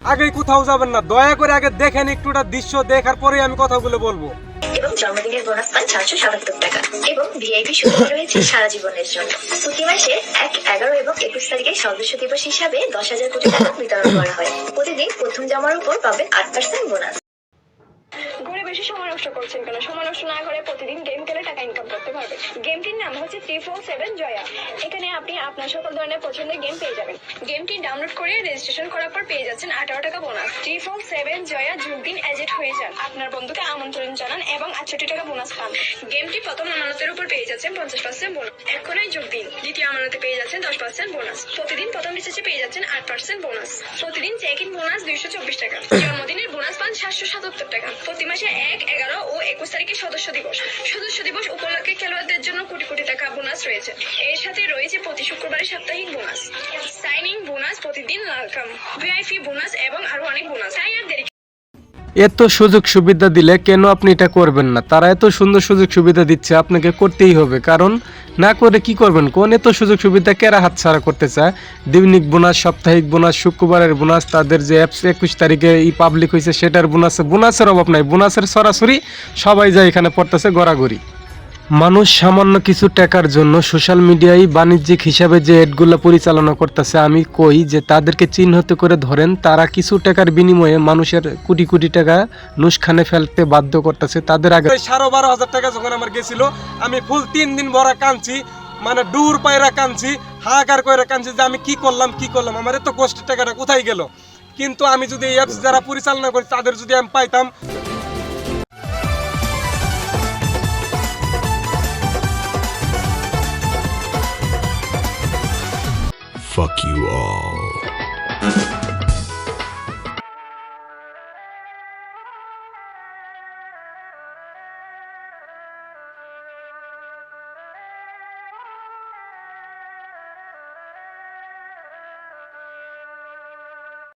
আগে কোথাও যাবেন না। দয়া করে আগে দেখেন একটুটা দৃশ্য দেখার পরে আমি কথাগুলো বলব। এবং জন্মদিনের বোনাস পান চারশো সাতাত্তর টাকা। এবং ভিআইপি সুবিধা রয়েছে সারা জীবনের জন্য। প্রতি মাসে এক এগারো এবং একুশ তারিখে সদস্য দিবস হিসাবে দশ হাজার কোটি টাকা বিতরণ করা হয়। প্রতিদিন প্রথম জমার উপর পাবেন আট পার্সেন্ট বোনাস ঘুরে বেশি সময় নষ্ট করছেন কেন? সময় নষ্ট না করে প্রতিদিন গেম খেলে টাকা ইনকাম করতে পারবেন গেমটির নাম হচ্ছে থ্রি ফোর সেভেন জয়া এখানে আপনি আপনার সকল ধরনের পছন্দের গেম পেয়ে যাবেন। গেমটি ডাউনলোড করে রেজিস্ট্রেশন করার পর পেয়ে যাচ্ছেন আঠারো টাকা বোনাস থ্রি ফোর সেভেন জয়া যোগ দিন এজেট হয়ে যান। আপনার বন্ধুকে আমন্ত্রণ জানান এবং আটষট্টি টাকা বোনাস পান। গেমটি প্রথম আমানতের উপর পেয়ে যাচ্ছেন পঞ্চাশ পার্সেন্ট বোনাস এখনই যোগ দিন দ্বিতীয় আমানতে পেয়ে যাচ্ছেন দশ পার্সেন্ট বোনাস প্রতিদিন প্রথম রিচার্জে পেয়ে যাচ্ছেন আট পার্সেন্ট বোনাস প্রতিদিন চেক ইন বোনাস দুইশো চব্বিশ টাকা। জন্মদিনের বোনাস পান সাতশো সাতাত্তর টাকা। প্রতি মাসে এক, এগারো ও একুশ তারিখে সদস্য দিবস। সদস্য দিবস উপলক্ষে খেলোয়াড়দের জন্য কোটি কোটি টাকা বোনাস রয়েছে। এর সাথে রয়েছে প্রতি শুক্রবারে সাপ্তাহিক বোনাস। সাইনিং বোনাস প্রতিদিন লালকাম ভিআইপি বোনাস এবং আরও অনেক বোনাস তাই আর দেরি এত সুযোগ সুবিধা দিলে কেন আপনি এটা করবেন না? তারা এত সুন্দর সুযোগ সুবিধা দিচ্ছে, আপনাকে করতেই হবে। কারণ না করে কি করবেন? কোন এত সুযোগ সুবিধা কেরা হাতছাড়া করতে চায়? দৈনিক বোনাস, সাপ্তাহিক বোনাস, শুক্রবারের বোনাস, তাদের যে অ্যাপস একুশ তারিখে ই পাবলিক হয়েছে, সেটার বোনাসে বোনাসের অভাব নাই, বোনাসের সরাসরি সবাই যায় এখানে পড়তেছে গড়াগড়ি। মানুষ সামান্য কিছু টাকার জন্য সোশ্যাল মিডিয়ায় বাণিজ্যিক হিসাবে যে এডগুলো পরিচালনা করতেছে, আমি কই যে তাদেরকে চিহ্নিত করে ধরেন তারা কিছু টাকার বিনিময়ে মানুষের কোটি কোটি টাকা নুসখানে ফেলতে বাধ্য করতেছে তাদের আগে। সাড়ে বারো হাজার টাকা যখন আমার গেছিল, আমি ফুল তিন দিন ভরা কাঁদছি মানে ডুর পায়রা কাঁদছি, হাহাকার করে কাঁদছি যে আমি কি করলাম কি করলাম, আমার এত কষ্টের টাকাটা কোথায় গেল? কিন্তু আমি যদি এই অ্যাপস যারা পরিচালনা করি তাদের যদি আমি পাইতাম Fuck you all.